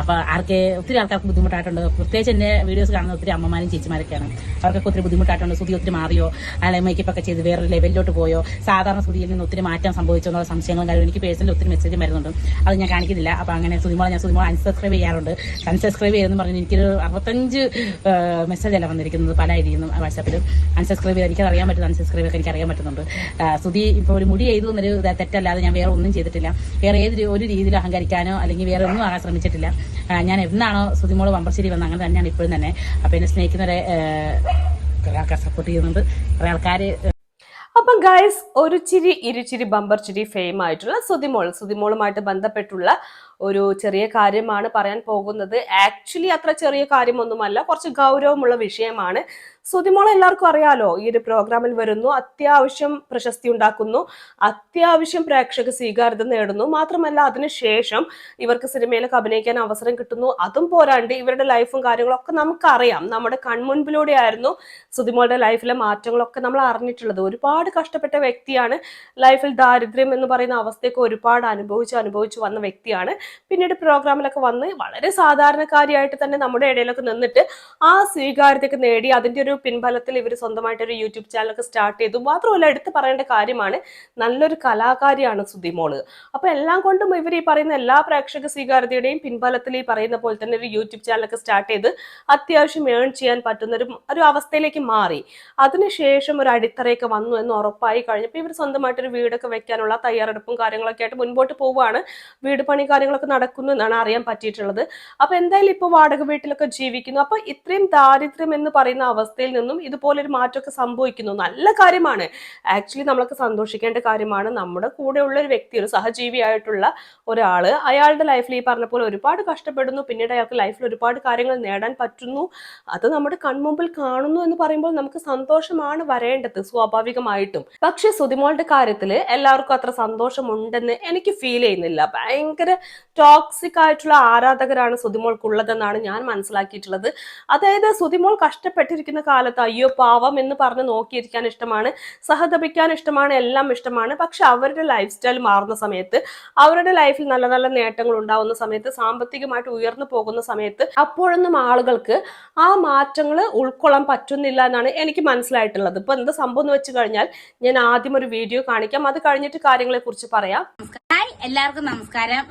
അപ്പൊ ആർക്ക് ഒത്തിരി ആൾക്കാർക്ക് ബുദ്ധിമുട്ടായിട്ടുണ്ട്. പ്രത്യേകിച്ച് എന്റെ വീഡിയോസ് കാണുന്ന ഒത്തിരി അമ്മമാരും ചേച്ചിമാരൊക്കെയാണ്. അവർക്കൊക്കെ ഒത്തിരി ബുദ്ധിമുട്ടായിട്ടുണ്ട്. സുതി ഒത്തിരി മാറിയോ? അല്ലെങ്കിൽ മേക്കപ്പ് ഒക്കെ ചെയ്ത് വേറൊരു ലെവലിലോട്ട് പോയോ? സാധാരണ സുതിയിൽ നിന്ന് ഒത്തിരി മാറ്റം സംഭവിച്ചോ എന്നുള്ള സംശയങ്ങളും കാര്യം എനിക്ക് പേഴ്സണലി ഒത്തിരി മെസ്സേജ് വരുന്നുണ്ട്. അത് ഞാൻ കാണിക്കുന്നില്ല. അപ്പൊ അങ്ങനെ സുതിമോളെ ഞാൻ സുതിമോളെ അൺസബ്സ്ക്രൈബ് ചെയ്യാറുണ്ട്. അൺസബ്സ്ക്രൈബ് ചെയ്തെന്ന് പറഞ്ഞ് എനിക്കൊരു അറുപത്തഞ്ച് മെസ്സേജ് അല്ല വന്നിരിക്കുന്നത് പല ഐഡിയിൽ വാട്സാപ്പിൽ അൺസബ്സ്ക്രൈബ് ചെയ്ത് എനിക്ക് അറിയാൻ പറ്റുന്ന അൺസബ്സ്ക്രൈബ് ഒക്കെ എനിക്ക് അറിയാൻ പറ്റുന്നുണ്ട് സുതി ഇപ്പോൾ ഒരു മുടി ചെയ്തു എന്നൊരു തെറ്റല്ലാതെ ഞാൻ വേറെ ഒന്നും ചെയ്തിട്ടില്ല. വേറെ ഏത് ഒരു രീതിയിൽ അഹങ്കരിക്കാനോ അല്ലെങ്കിൽ വേറെ ഒന്നും ആകാൻ ശ്രമിച്ചിട്ടില്ല. ഞാൻ എന്നാണോ സുതിമോൾ വമ്പശ്ശേരി വന്നത് അങ്ങനെ തന്നെയാണ് ഇപ്പോഴും തന്നെ. അപ്പൊ എന്നെ സ്നേഹിക്കുന്നവരെ കുറെ ആൾക്കാർ സപ്പോർട്ട് ചെയ്യുന്നുണ്ട്. കുറെ ആൾക്കാർ അപ്പൊ ഗൈസ് ഒരു ചിരി ഇരുചിരി ബമ്പർ ചിരി ഫെയിം ആയിട്ടുള്ള സുതിമോൾ സുതിമോളുമായിട്ട് ബന്ധപ്പെട്ടുള്ള ഒരു ചെറിയ കാര്യമാണ് പറയാൻ പോകുന്നത്. ആക്ച്വലി അത്ര ചെറിയ കാര്യമൊന്നുമല്ല. കുറച്ച് ഗൗരവമുള്ള വിഷയമാണ്. സുതിമോൾ എല്ലാവർക്കും അറിയാലോ ഈ ഒരു പ്രോഗ്രാമിൽ വരുന്നു. അത്യാവശ്യം പ്രശസ്തി ഉണ്ടാക്കുന്നു. അത്യാവശ്യം പ്രേക്ഷക സ്വീകാര്യത നേടുന്നു. മാത്രമല്ല അതിനുശേഷം ഇവർക്ക് സിനിമയിലൊക്കെ അഭിനയിക്കാൻ അവസരം കിട്ടുന്നു. അതും പോരാണ്ട് ഇവരുടെ ലൈഫും കാര്യങ്ങളൊക്കെ നമുക്കറിയാം. നമ്മുടെ കൺമുൻപിലൂടെയായിരുന്നു സുതിമോളുടെ ലൈഫിലെ മാറ്റങ്ങളൊക്കെ നമ്മൾ അറിഞ്ഞിട്ടുള്ളത്. ഒരുപാട് കഷ്ടപ്പെട്ട വ്യക്തിയാണ്. ലൈഫിൽ ദാരിദ്ര്യം എന്ന് പറയുന്ന അവസ്ഥയൊക്കെ ഒരുപാട് അനുഭവിച്ച് അനുഭവിച്ച് വന്ന വ്യക്തിയാണ്. പിന്നീട് പ്രോഗ്രാമിലൊക്കെ വന്ന് വളരെ സാധാരണക്കാരിയായിട്ട് തന്നെ നമ്മുടെ ഇടയിലൊക്കെ നിന്നിട്ട് ആ സ്വീകാര്യതയൊക്കെ നേടി അതിന്റെ ഒരു പിൻബലത്തിൽ ഇവർ സ്വന്തമായിട്ട് ഒരു യൂട്യൂബ് ചാനലൊക്കെ സ്റ്റാർട്ട് ചെയ്തു. മാത്രമല്ല എടുത്തു പറയേണ്ട കാര്യമാണ് നല്ലൊരു കലാകാരിയാണ് സുധിമോൾ അപ്പൊ എല്ലാം കൊണ്ടും ഇവർ ഈ പറയുന്ന എല്ലാ പ്രേക്ഷക സ്വീകാര്യതയുടെയും പിൻബലത്തിൽ ഈ പറയുന്ന പോലെ തന്നെ ഒരു യൂട്യൂബ് ചാനലൊക്കെ സ്റ്റാർട്ട് ചെയ്ത് അത്യാവശ്യം ഏൺ ചെയ്യാൻ പറ്റുന്ന ഒരു അവസ്ഥയിലേക്ക് മാറി. അതിനുശേഷം ഒരു അടിത്തറയൊക്കെ വന്നു എന്ന് ഉറപ്പായി കഴിഞ്ഞപ്പോൾ ഇവർ സ്വന്തമായിട്ടൊരു വീടൊക്കെ വെക്കാനുള്ള തയ്യാറെടുപ്പും കാര്യങ്ങളൊക്കെ ആയിട്ട് മുൻപോട്ട് പോവുകയാണ്. വീട് പണി കാര്യങ്ങളൊക്കെ നടക്കുന്നു എന്നാണ് അറിയാൻ പറ്റിയിട്ടുള്ളത്. അപ്പൊ എന്തായാലും ഇപ്പൊ വാടക വീട്ടിലൊക്കെ ജീവിക്കുന്നു. അപ്പൊ ഇത്രയും ദാരിദ്ര്യം എന്ന് പറയുന്ന അവസ്ഥയിൽ നിന്നും ഇതുപോലൊരു മാറ്റമൊക്കെ സംഭവിക്കുന്നു. നല്ല കാര്യമാണ്. ആക്ച്വലി നമ്മളൊക്കെ സന്തോഷിക്കേണ്ട കാര്യമാണ്. നമ്മുടെ കൂടെയുള്ള ഒരു വ്യക്തി ഒരു സഹജീവിയായിട്ടുള്ള ഒരാൾ അയാളുടെ ലൈഫിൽ ഈ പറഞ്ഞ പോലെ ഒരുപാട് കഷ്ടപ്പെടുന്നു. പിന്നീട് അയാൾക്ക് ലൈഫിൽ ഒരുപാട് കാര്യങ്ങൾ നേടാൻ പറ്റുന്നു. അത് നമ്മുടെ കൺമുമ്പിൽ കാണുന്നു എന്ന് പറയുമ്പോൾ നമുക്ക് സന്തോഷമാണ് വരേണ്ടത് സ്വാഭാവികമായിട്ടും. പക്ഷെ സുതിമോളുടെ കാര്യത്തിൽ എല്ലാവർക്കും അത്ര സന്തോഷമുണ്ടെന്ന് എനിക്ക് ഫീൽ ചെയ്യുന്നില്ല. ഭയങ്കര ടോക്സിക് ആയിട്ടുള്ള ആരാധകരാണ് സുതിമോൾക്കുള്ളതെന്നാണ് ഞാൻ മനസ്സിലാക്കിയിട്ടുള്ളത്. അതായത് സുതിമോൾ കഷ്ടപ്പെട്ടിരിക്കുന്ന കാലത്ത് അയ്യോ പാവം എന്ന് പറഞ്ഞ് നോക്കിയിരിക്കാൻ ഇഷ്ടമാണ് സഹതപിക്കാൻ ഇഷ്ടമാണ് എല്ലാം ഇഷ്ടമാണ്. പക്ഷെ അവരുടെ ലൈഫ് സ്റ്റൈൽ മാറുന്ന സമയത്ത് അവരുടെ ലൈഫിൽ നല്ല നല്ല നേട്ടങ്ങൾ ഉണ്ടാവുന്ന സമയത്ത് സാമ്പത്തികമായിട്ട് ഉയർന്നു പോകുന്ന സമയത്ത് അപ്പോഴൊന്നും ആളുകൾക്ക് ആ മാറ്റങ്ങൾ ഉൾക്കൊള്ളാൻ പറ്റുന്നില്ല എന്നാണ് എനിക്ക് മനസ്സിലായിട്ടുള്ളത്. ഇപ്പൊ എന്ത് സംഭവം എന്ന് വെച്ച് കഴിഞ്ഞാൽ ഞാൻ ആദ്യം ഒരു വീഡിയോ കാണിക്കാം. അത് കഴിഞ്ഞിട്ട് കാര്യങ്ങളെ കുറിച്ച് പറയാം എല്ലാവർക്കും നമസ്കാരം.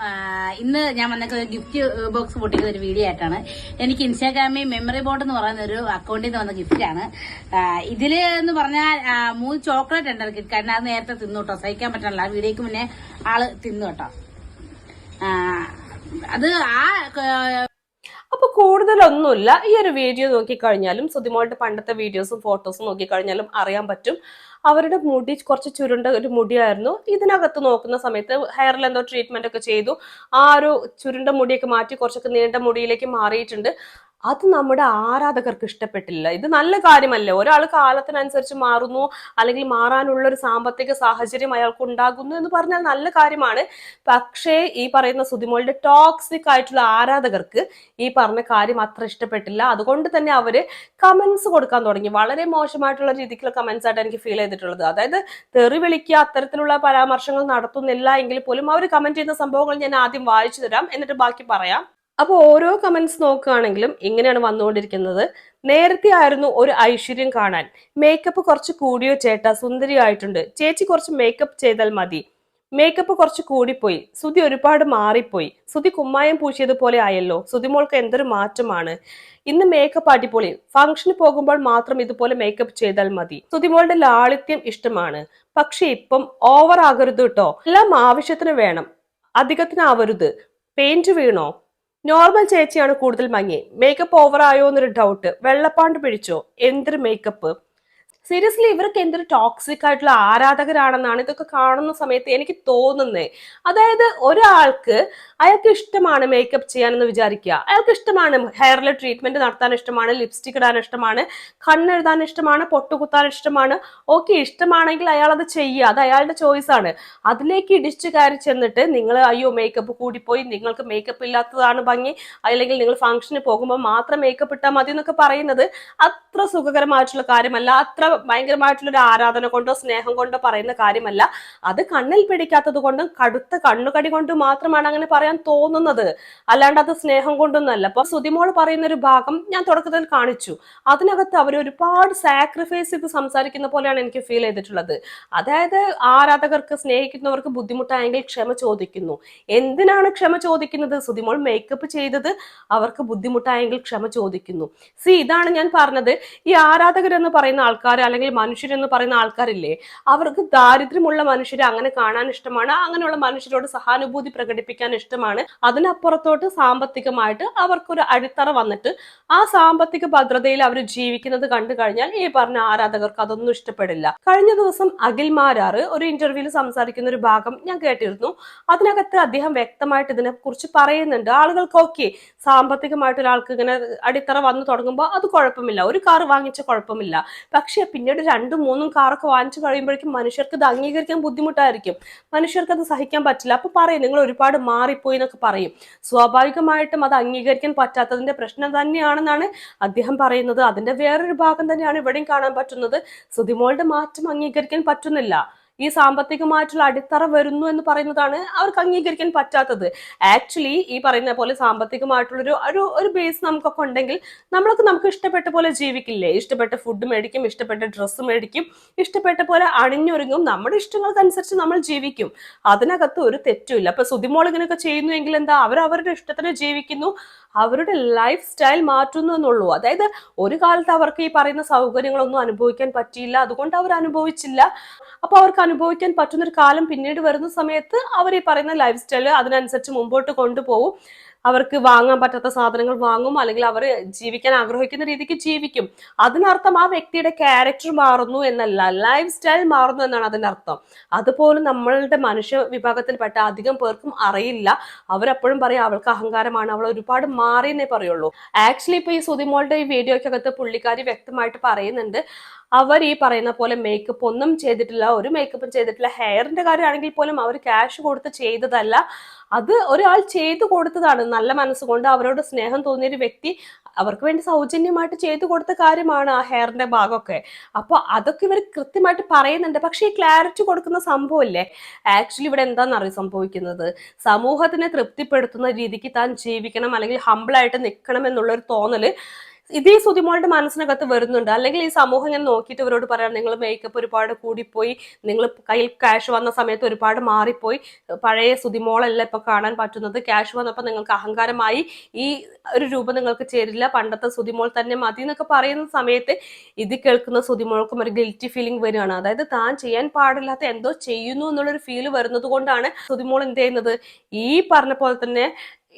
ഇന്ന് ഞാൻ വന്നൊക്കെ ഗിഫ്റ്റ് ബോക്സ് പൊട്ടിക്കുന്ന ഒരു വീഡിയോ ആയിട്ടാണ്. എനിക്ക് ഇൻസ്റ്റാഗ്രാമിൽ മെമ്മറി ബോർഡ് എന്ന് പറയുന്ന ഒരു അക്കൗണ്ടിൽ നിന്ന് വന്ന ഗിഫ്റ്റാണ് ഇതിൽ എന്ന് പറഞ്ഞാൽ മൂന്ന് ചോക്ലേറ്റ് ഉണ്ട് കാരണം അത് നേരത്തെ തിന്നു കേട്ടോ. സഹിക്കാൻ പറ്റണല്ല ആ വീഡിയോക്ക് മുന്നേ ആൾ തിന്നു കേട്ടോ. അത് ആ കൂടുതലൊന്നുമില്ല. ഈ ഒരു വീഡിയോ നോക്കിക്കഴിഞ്ഞാലും സുതിമോളുടെ പണ്ടത്തെ വീഡിയോസും ഫോട്ടോസും നോക്കിക്കഴിഞ്ഞാലും അറിയാൻ പറ്റും. അവരുടെ മുടി കുറച്ച് ചുരുണ്ട ഒരു മുടിയായിരുന്നു. ഇതിനകത്ത് നോക്കുന്ന സമയത്ത് ഹെയറിൽ എന്തോ ട്രീറ്റ്മെന്റ് ഒക്കെ ചെയ്തു. ആ ഒരു ചുരുണ്ട മുടിയൊക്കെ മാറ്റി കുറച്ചൊക്കെ നീണ്ട മുടിയിലേക്ക് മാറിയിട്ടുണ്ട്. അത് നമ്മുടെ ആരാധകർക്ക് ഇഷ്ടപ്പെട്ടില്ല. ഇത് നല്ല കാര്യമല്ലേ? ഒരാൾ കാലത്തിനനുസരിച്ച് മാറുന്നു അല്ലെങ്കിൽ മാറാനുള്ള ഒരു സാമ്പത്തിക സാഹചര്യം അയാൾക്ക് ഉണ്ടാകുന്നു എന്ന് പറഞ്ഞാൽ നല്ല കാര്യമാണ്. പക്ഷേ ഈ പറയുന്ന സുതിമോളുടെ ടോക്സിക് ആയിട്ടുള്ള ആരാധകർക്ക് ഈ പറഞ്ഞ കാര്യം അത്ര ഇഷ്ടപ്പെട്ടില്ല. അതുകൊണ്ട് തന്നെ അവർ കമന്റ്സ് കൊടുക്കാൻ തുടങ്ങി. വളരെ മോശമായിട്ടുള്ള രീതിക്കുള്ള കമന്റ്സ് ആയിട്ട് എനിക്ക് ഫീൽ ചെയ്തിട്ടുള്ളത്. അതായത് തെറി വിളിക്കുക അത്തരത്തിലുള്ള പരാമർശങ്ങൾ നടത്തുന്നില്ല എങ്കിൽ പോലും അവർ കമന്റ് ചെയ്യുന്ന സംഭവങ്ങൾ ഞാൻ ആദ്യം വായിച്ചു തരാം. എന്നിട്ട് ബാക്കി പറയാം. അപ്പോൾ ഓരോ കമന്റ്സ് നോക്കുകയാണെങ്കിലും ഇങ്ങനെയാണ് വന്നുകൊണ്ടിരിക്കുന്നത്. നേരത്തെ ആയിരുന്നു ഒരു ഐശ്വര്യം കാണാൻ. മേക്കപ്പ് കുറച്ച് കൂടിയോ ചേട്ട? സുന്ദരിയായിട്ടുണ്ട് ചേച്ചി കുറച്ച് മേക്കപ്പ് ചെയ്താൽ മതി. മേക്കപ്പ് കുറച്ച് കൂടിപ്പോയി. സുതി ഒരുപാട് മാറിപ്പോയി. സുതി കുമ്മായം പൂശിയതുപോലെ ആയല്ലോ. സുതിമോൾക്ക് എന്തൊരു മാറ്റമാണ്. ഇന്ന് മേക്കപ്പ് അടിപൊളി. ഫംഗ്ഷന് പോകുമ്പോൾ മാത്രം ഇതുപോലെ മേക്കപ്പ് ചെയ്താൽ മതി. സുതിമോളുടെ ലാളിത്യം ഇഷ്ടമാണ്. പക്ഷെ ഇപ്പം ഓവർ ആകരുത് കേട്ടോ എല്ലാം ആവശ്യത്തിന് വേണം. അധികത്തിനാവരുത്. പെയിന്റ് വീണോ? നോർമൽ ചേച്ചിയാണ് കൂടുതൽ മങ്ങി. മേക്കപ്പ് ഓവർ ആയോ എന്നൊരു ഡൗട്ട് വെള്ളപ്പാണ്ട് പിടിച്ചോ? എന്തൊരു മേക്കപ്പ് സീരിയസ്ലി ഇവർക്ക് എന്തൊരു ടോക്സിക് ആയിട്ടുള്ള ആരാധകരാണെന്നാണ് ഇതൊക്കെ കാണുന്ന സമയത്ത് എനിക്ക് തോന്നുന്നത് അതായത് ഒരാൾക്ക് അയാൾക്ക് ഇഷ്ടമാണ് മേക്കപ്പ് ചെയ്യാനെന്ന് വിചാരിക്കുക. അയാൾക്ക് ഇഷ്ടമാണ് ഹെയറിൽ ട്രീറ്റ്മെന്റ് നടത്താൻ ഇഷ്ടമാണ് ലിപ്സ്റ്റിക് ഇടാൻ ഇഷ്ടമാണ് കണ്ണെഴുതാൻ ഇഷ്ടമാണ് പൊട്ടുകുത്താൻ ഇഷ്ടമാണ്. ഓക്കെ ഇഷ്ടമാണെങ്കിൽ അയാൾ അത് ചെയ്യുക. അത് അയാളുടെ ചോയ്സ് ആണ്. അതിലേക്ക് ഇടിച്ചു കയറി ചെന്നിട്ട് നിങ്ങൾ അയ്യോ മേക്കപ്പ് കൂടിപ്പോയി നിങ്ങൾക്ക് മേക്കപ്പ് ഇല്ലാത്തതാണ് ഭംഗി. അല്ലെങ്കിൽ നിങ്ങൾ ഫംഗ്ഷന് പോകുമ്പോൾ മാത്രം മേക്കപ്പ് ഇട്ടാൽ മതി എന്നൊക്കെ പറയുന്നത് അത്ര സുഖകരമായിട്ടുള്ള കാര്യമല്ല. അത്ര ഭയങ്കരമായിട്ടുള്ള ഒരു ആരാധന കൊണ്ടോ സ്നേഹം കൊണ്ടോ പറയുന്ന കാര്യമല്ല. അത് കണ്ണിൽ പിടിക്കാത്തത് കൊണ്ടും കടുത്ത കണ്ണുകടി കൊണ്ടും മാത്രമാണ് അങ്ങനെ പറയാൻ പറയാൻ തോന്നുന്നത്. അല്ലാണ്ട് അത് സ്നേഹം കൊണ്ടൊന്നല്ല. അപ്പൊ സുതിമോൾ പറയുന്ന ഒരു ഭാഗം ഞാൻ തുടക്കത്തിൽ കാണിച്ചു. അതിനകത്ത് അവർ ഒരുപാട് സാക്രിഫൈസ് ചെയ്ത് സംസാരിക്കുന്ന പോലെയാണ് എനിക്ക് ഫീൽ ചെയ്തിട്ടുള്ളത്. അതായത് ആരാധകർക്ക് സ്നേഹിക്കുന്നവർക്ക് ബുദ്ധിമുട്ടായെങ്കിൽ ക്ഷമ ചോദിക്കുന്നു. എന്തിനാണ് ക്ഷമ ചോദിക്കുന്നത്? സുതിമോൾ മേക്കപ്പ് ചെയ്തത് അവർക്ക് ബുദ്ധിമുട്ടായെങ്കിൽ ക്ഷമ ചോദിക്കുന്നു. സി ഇതാണ് ഞാൻ പറഞ്ഞത്. ഈ ആരാധകരെന്ന് പറയുന്ന ആൾക്കാർ അല്ലെങ്കിൽ മനുഷ്യരെന്ന് പറയുന്ന ആൾക്കാരില്ലേ അവർക്ക് ദാരിദ്ര്യമുള്ള മനുഷ്യരെ അങ്ങനെ കാണാൻ ഇഷ്ടമാണ്. അങ്ങനെയുള്ള മനുഷ്യരോട് സഹാനുഭൂതി പ്രകടിപ്പിക്കാൻ ഇഷ്ടമാണ് അതിനപ്പുറത്തോട്ട് സാമ്പത്തികമായിട്ട് അവർക്കൊരു അടിത്തറ വന്നിട്ട് ആ സാമ്പത്തിക ഭദ്രതയിൽ അവർ ജീവിക്കുന്നത് കണ്ടു കഴിഞ്ഞാൽ ഈ പറഞ്ഞ ആരാധകർക്ക് അതൊന്നും ഇഷ്ടപ്പെടില്ല. കഴിഞ്ഞ ദിവസം അഖിൽ മാരാർ ഒരു ഇന്റർവ്യൂവിൽ സംസാരിക്കുന്ന ഒരു ഭാഗം ഞാൻ കേട്ടിരുന്നു. അതിനകത്ത് അദ്ദേഹം വ്യക്തമായിട്ട് ഇതിനെ കുറിച്ച് പറയുന്നുണ്ട്. ആളുകൾക്ക് ഓക്കെ സാമ്പത്തികമായിട്ട് ഒരാൾക്ക് ഇങ്ങനെ അടിത്തറ വന്നു തുടങ്ങുമ്പോൾ അത് കുഴപ്പമില്ല. ഒരു കാർ വാങ്ങിച്ച കുഴപ്പമില്ല. പക്ഷെ പിന്നീട് രണ്ടും മൂന്നും കാറൊക്കെ വാങ്ങിച്ചു കഴിയുമ്പോഴേക്കും മനുഷ്യർക്ക് ഇത് അംഗീകരിക്കാൻ ബുദ്ധിമുട്ടായിരിക്കും. മനുഷ്യർക്ക് അത് സഹിക്കാൻ പറ്റില്ല. അപ്പൊ പറയും നിങ്ങൾ ഒരുപാട് മാറിപ്പോയി എന്നൊക്കെ പറയും. സ്വാഭാവികമായിട്ടും അത് അംഗീകരിക്കാൻ പറ്റാത്തതിന്റെ പ്രശ്നം തന്നെയാണെന്നാണ് അദ്ദേഹം പറയുന്നത്. അതിന്റെ വേറൊരു ഭാഗം തന്നെയാണ് ഇവിടെയും കാണാൻ പറ്റുന്നത്. സുതിമോളുടെ മാറ്റം അംഗീകരിക്കാൻ പറ്റുന്നില്ല. ഈ സാമ്പത്തികമായിട്ടുള്ള അടിത്തറ വരുന്നു എന്ന് പറയുന്നതാണ് അവർക്ക് അംഗീകരിക്കാൻ പറ്റാത്തത്. ആക്ച്വലി ഈ പറയുന്ന പോലെ സാമ്പത്തികമായിട്ടുള്ളൊരു ഒരു ഒരു ബേസ് നമുക്കൊക്കെ ഉണ്ടെങ്കിൽ നമ്മളൊക്കെ നമുക്ക് ഇഷ്ടപ്പെട്ട പോലെ ജീവിക്കില്ലേ? ഇഷ്ടപ്പെട്ട ഫുഡ് മേടിക്കും ഇഷ്ടപ്പെട്ട ഡ്രസ്സ് മേടിക്കും ഇഷ്ടപ്പെട്ട പോലെ അണിഞ്ഞൊരുങ്ങും. നമ്മുടെ ഇഷ്ടങ്ങൾക്കനുസരിച്ച് നമ്മൾ ജീവിക്കും. അതിനകത്ത് ഒരു തെറ്റുമില്ല. അപ്പൊ സുതിമോൾ ഇങ്ങനെയൊക്കെ ചെയ്യുന്നുവെങ്കിൽ എന്താ? അവർ അവരുടെ ഇഷ്ടത്തിന് ജീവിക്കുന്നു. അവരുടെ ലൈഫ് സ്റ്റൈൽ മാറ്റുന്നു എന്നുള്ളൂ. അതായത് ഒരു കാലത്ത് അവർക്ക് ഈ പറയുന്ന സൗകര്യങ്ങളൊന്നും അനുഭവിക്കാൻ പറ്റിയില്ല. അതുകൊണ്ട് അവർ അനുഭവിച്ചില്ല. അപ്പൊ അവർക്ക് അനുഭവിക്കാൻ പറ്റുന്ന ഒരു കാലം പിന്നീട് വരുന്ന സമയത്ത് അവർ ഈ പറയുന്ന ലൈഫ് സ്റ്റൈൽ അതിനനുസരിച്ച് മുമ്പോട്ട് കൊണ്ടുപോകും. അവർക്ക് വാങ്ങാൻ പറ്റാത്ത സാധനങ്ങൾ വാങ്ങും അല്ലെങ്കിൽ അവർ ജീവിക്കാൻ ആഗ്രഹിക്കുന്ന രീതിക്ക് ജീവിക്കും. അതിനർത്ഥം ആ വ്യക്തിയുടെ ക്യാരക്ടർ മാറുന്നു എന്നല്ല ലൈഫ് സ്റ്റൈൽ മാറുന്നു എന്നാണ് അതിന്റെ അർത്ഥം അതുപോലും നമ്മളുടെ മനുഷ്യ വിഭാഗത്തിൽപ്പെട്ട അധികം പേർക്കും അറിയില്ല. അവരെപ്പോഴും പറയും അവൾക്ക് അഹങ്കാരമാണ് അവൾ ഒരുപാട് മാറിയെന്നേ പറയുള്ളൂ. ആക്ച്വലി ഇപ്പൊ ഈ സുതിമോളുടെ ഈ വീഡിയോക്കകത്ത് പുള്ളിക്കാരി വ്യക്തമായിട്ട് പറയുന്നുണ്ട് അവർ ഈ പറയുന്ന പോലെ മേക്കപ്പ് ഒന്നും ചെയ്തിട്ടില്ല ഒരു മേക്കപ്പും ചെയ്തിട്ടില്ല. ഹെയറിന്റെ കാര്യമാണെങ്കിൽ പോലും അവർ ക്യാഷ് കൊടുത്ത് ചെയ്തതല്ല. അത് ഒരാൾ ചെയ്തു കൊടുത്തതാണ്. നല്ല മനസ്സുകൊണ്ട് അവരോട് സ്നേഹം തോന്നിയൊരു വ്യക്തി അവർക്ക് വേണ്ടി സൗജന്യമായിട്ട് ചെയ്തു കൊടുത്ത കാര്യമാണ് ആ ഹെയറിന്റെ ഭാഗമൊക്കെ. അപ്പൊ അതൊക്കെ ഇവർ കൃത്യമായിട്ട് പറയുന്നുണ്ട്. പക്ഷെ ഈ ക്ലാരിറ്റി കൊടുക്കുന്ന സംഭവമില്ലേ? ആക്ച്വലി ഇവിടെ എന്താണെന്നറിയ സംഭവിക്കുന്നത്? സമൂഹത്തിനെ തൃപ്തിപ്പെടുത്തുന്ന രീതിക്ക് താൻ ജീവിക്കണം അല്ലെങ്കിൽ ഹമ്പിളായിട്ട് നിൽക്കണം എന്നുള്ളൊരു തോന്നൽ ഇതേ സുതിമോളുടെ മനസ്സിനകത്ത് വരുന്നുണ്ട്. അല്ലെങ്കിൽ ഈ സമൂഹം ഇങ്ങനെ നോക്കിയിട്ട് ഇവരോട് പറയാം നിങ്ങൾ മേക്കപ്പ് ഒരുപാട് കൂടിപ്പോയി. നിങ്ങൾ കയ്യിൽ ക്യാഷ് വന്ന സമയത്ത് ഒരുപാട് മാറിപ്പോയി. പഴയ സുതിമോളല്ല ഇപ്പൊ കാണാൻ പറ്റുന്നത്? ക്യാഷ് വന്നപ്പോൾ നിങ്ങൾക്ക് അഹങ്കാരമായി. ഈ ഒരു രൂപം നിങ്ങൾക്ക് ചേരില്ല. പണ്ടത്തെ സുതിമോൾ തന്നെ മതി എന്നൊക്കെ പറയുന്ന സമയത്ത് ഇത് കേൾക്കുന്ന സുതിമോൾക്കും ഒരു ഗിൽറ്റി ഫീലിംഗ് വരികയാണ്. അതായത് താൻ ചെയ്യാൻ പാടില്ലാത്ത എന്തോ ചെയ്യുന്നു എന്നുള്ളൊരു ഫീൽ വരുന്നത് കൊണ്ടാണ് സുതിമോൾ എന്ത് ചെയ്യുന്നത്? ഈ പറഞ്ഞ പോലെ തന്നെ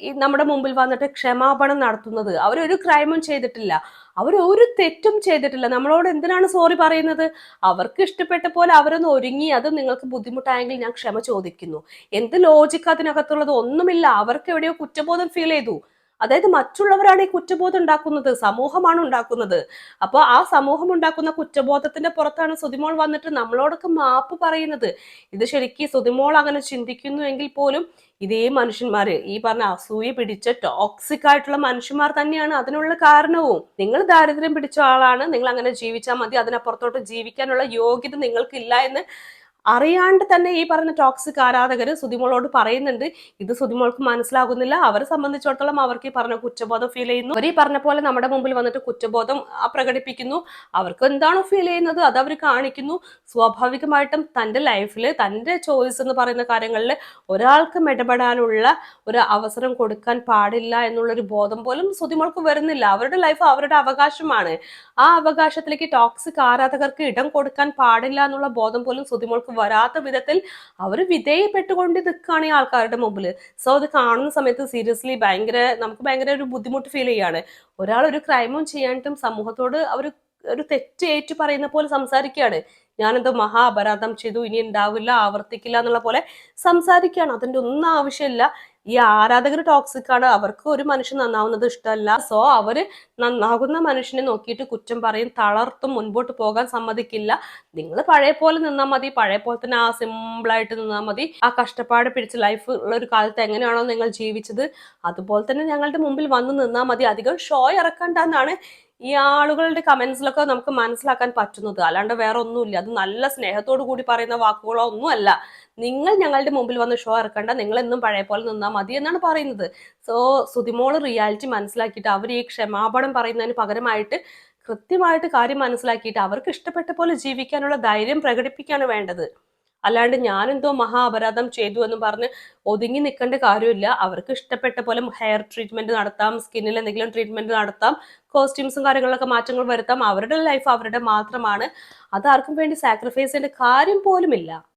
ഈ നമ്മുടെ മുമ്പിൽ വന്നിട്ട് ക്ഷമാപണം നടത്തുന്നത്. അവരൊരു ക്രൈമും ചെയ്തിട്ടില്ല. അവർ ഒരു തെറ്റും ചെയ്തിട്ടില്ല. നമ്മളോട് എന്തിനാണ് സോറി പറയുന്നത്? അവർക്ക് ഇഷ്ടപ്പെട്ട പോലെ അവരൊന്ന് ഒരുങ്ങി അത് നിങ്ങൾക്ക് ബുദ്ധിമുട്ടായെങ്കിൽ ഞാൻ ക്ഷമ ചോദിക്കുന്നു. എന്ത് ലോജിക്ക് അതിനകത്തുള്ളത്? ഒന്നുമില്ല. അവർക്ക് എവിടെയോ കുറ്റബോധം ഫീൽ ചെയ്തു. അതായത് മറ്റുള്ളവരാണ് ഈ കുറ്റബോധം ഉണ്ടാക്കുന്നത് സമൂഹമാണ് ഉണ്ടാക്കുന്നത്. അപ്പോൾ ആ സമൂഹം ഉണ്ടാക്കുന്ന കുറ്റബോധത്തിന്റെ പുറത്താണ് സുതിമോൾ വന്നിട്ട് നമ്മളോടൊക്കെ മാപ്പ് പറയുന്നത്. ഇത് ശരിക്കും സുതിമോൾ അങ്ങനെ ചിന്തിക്കുന്നു എങ്കിൽ പോലും ഇതേ മനുഷ്യന്മാര് ഈ പറഞ്ഞ അസൂയ പിടിച്ച ടോക്സിക് ആയിട്ടുള്ള മനുഷ്യന്മാർ തന്നെയാണ് അതിനുള്ള കാരണവും. നിങ്ങൾ ദാരിദ്ര്യം പിടിച്ച ആളാണ് നിങ്ങൾ അങ്ങനെ ജീവിച്ചാൽ മതി അതിനപ്പുറത്തോട്ട് ജീവിക്കാനുള്ള യോഗ്യത നിങ്ങൾക്കില്ല എന്ന് അറിയാണ്ട് തന്നെ ഈ പറഞ്ഞ ടോക്സിക് ആരാധകർ സുതിമോളോട് പറയുന്നുണ്ട്. ഇത് സുതിമോൾക്ക് മനസ്സിലാകുന്നില്ല. അവരെ സംബന്ധിച്ചിടത്തോളം അവർക്ക് ഈ പറഞ്ഞ കുറ്റബോധം ഫീൽ ചെയ്യുന്നു. അവർ ഈ പറഞ്ഞ പോലെ നമ്മുടെ മുമ്പിൽ വന്നിട്ട് കുറ്റബോധം പ്രകടിപ്പിക്കുന്നു. അവർക്ക് എന്താണോ ഫീൽ ചെയ്യുന്നത്? അത് അവർ കാണിക്കുന്നു. സ്വാഭാവികമായിട്ടും തന്റെ ലൈഫിൽ തന്റെ ചോയ്സ് എന്ന് പറയുന്ന കാര്യങ്ങളിൽ ഒരാൾക്ക് ഇടപെടാനുള്ള ഒരു അവസരം കൊടുക്കാൻ പാടില്ല എന്നുള്ളൊരു ബോധം പോലും സുതിമോൾക്ക് വരുന്നില്ല. അവരുടെ ലൈഫ് അവരുടെ അവകാശമാണ്. ആ അവകാശത്തിലേക്ക് ടോക്സിക് ആരാധകർക്ക് ഇടം കൊടുക്കാൻ പാടില്ല എന്നുള്ള ബോധം പോലും സുതിമോൾക്ക് വരാത്ത വിധത്തിൽ അവർ വിധേയപ്പെട്ടുകൊണ്ട് നിൽക്കുകയാണ് ഈ ആൾക്കാരുടെ മുമ്പിൽ സോ അത് കാണുന്ന സമയത്ത് സീരിയസ്ലി ഭയങ്കര നമുക്ക് ഭയങ്കര ഒരു ബുദ്ധിമുട്ട് ഫീൽ ചെയ്യാണ്. ഒരാൾ ഒരു ക്രൈമും ചെയ്യാനിട്ടും സമൂഹത്തോട് അവർ ഒരു തെറ്റ് ഏറ്റു പറയുന്ന പോലെ സംസാരിക്കുകയാണ്. ഞാനെന്തോ മഹാ അപരാധം ചെയ്തു ഇനി ഉണ്ടാവില്ല ആവർത്തിക്കില്ല എന്നുള്ള പോലെ സംസാരിക്കുകയാണ്. അതിന്റെ ഒന്നും ആവശ്യമില്ല. ഈ ആരാധകർ ടോക്സിക് ആണ്. അവർക്ക് ഒരു മനുഷ്യൻ നന്നാവുന്നത് ഇഷ്ടമല്ല. സോ അവർ നന്നാകുന്ന മനുഷ്യനെ നോക്കിയിട്ട് കുറ്റം പറയും തളർത്തും മുൻപോട്ട് പോകാൻ സമ്മതിക്കില്ല. നിങ്ങൾ പഴയ പോലെ നിന്നാൽ മതി. പഴയ പോലെ തന്നെ ആ സിമ്പിളായിട്ട് നിന്നാൽ മതി. ആ കഷ്ടപ്പാട് പിടിച്ച ലൈഫ് ഉള്ള ഒരു കാലത്ത് എങ്ങനെയാണോ നിങ്ങൾ ജീവിച്ചത്? അതുപോലെ തന്നെ ഞങ്ങളുടെ മുമ്പിൽ വന്ന് നിന്നാൽ മതി. അധികം ഷോ ഇറക്കണ്ടെന്നാണ് ഈ ആളുകളുടെ കമന്റ്സിലൊക്കെ നമുക്ക് മനസ്സിലാക്കാൻ പറ്റുന്നത്. അല്ലാണ്ട് വേറെ ഒന്നുമില്ല അത് നല്ല സ്നേഹത്തോടു കൂടി പറയുന്ന വാക്കുകളോ ഒന്നുമല്ല. നിങ്ങൾ ഞങ്ങളുടെ മുമ്പിൽ വന്ന് ഷോ ഇറക്കണ്ട. നിങ്ങൾ എന്നും പഴയ പോലെ നിന്നാൽ മതി എന്നാണ് പറയുന്നത്. സോ സുതിമോൾ റിയാലിറ്റി മനസ്സിലാക്കിയിട്ട് അവർ ഈ ക്ഷമാപണം പറയുന്നതിന് പകരമായിട്ട് കൃത്യമായിട്ട് കാര്യം മനസ്സിലാക്കിയിട്ട് അവർക്ക് ഇഷ്ടപ്പെട്ട പോലെ ജീവിക്കാനുള്ള ധൈര്യം പ്രകടിപ്പിക്കാണ് വേണ്ടത്. അല്ലാണ്ട് ഞാനെന്തോ മഹാ അപരാധം ചെയ്തു എന്ന് പറഞ്ഞ് ഒതുങ്ങി നിൽക്കേണ്ട കാര്യമില്ല. അവർക്ക് ഇഷ്ടപ്പെട്ട പോലെ ഹെയർ ട്രീറ്റ്മെന്റ് നടത്താം സ്കിന്നിൽ എന്തെങ്കിലും ട്രീറ്റ്മെന്റ് നടത്താം കോസ്റ്റ്യൂംസും കാര്യങ്ങളൊക്കെ മാറ്റങ്ങൾ വരുത്താം. അവരുടെ ലൈഫ് അവരുടെ മാത്രമാണ്. അത് ആർക്കും വേണ്ടി സാക്രിഫൈസ് ചെയ്യേണ്ട കാര്യം പോലുമില്ല.